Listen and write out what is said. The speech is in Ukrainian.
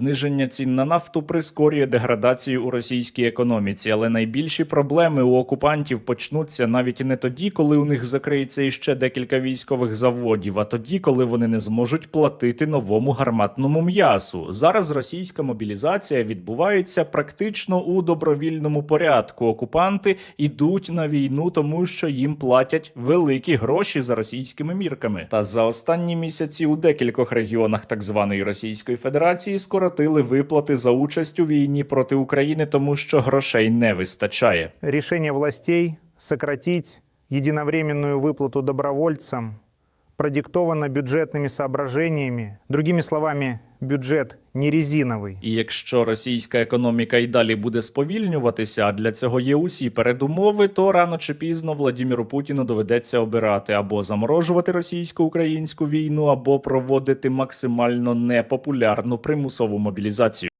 Зниження цін на нафту прискорює деградацію у російській економіці, але найбільші проблеми у окупантів почнуться навіть не тоді, коли у них закриється іще декілька військових заводів, а тоді, коли вони не зможуть платити новому гарматному м'ясу. Зараз російська мобілізація відбувається практично у добровільному порядку. Окупанти ідуть на війну, тому що їм платять великі гроші за російськими мірками. Та за останні місяці у декількох регіонах так званої Російської Федерації скоротили виплати за участь у війні проти України, тому що грошей не вистачає. Рішення властей сократить єдиновременну виплату добровольцам продиктовано бюджетными соображениями. Другими словами, бюджет не резиновый. І якщо російська економіка і далі буде сповільнюватися, а для цього є усі передумови, то рано чи пізно Владіміру Путіну доведеться обирати або заморожувати російсько-українську війну, або проводити максимально непопулярну примусову мобілізацію.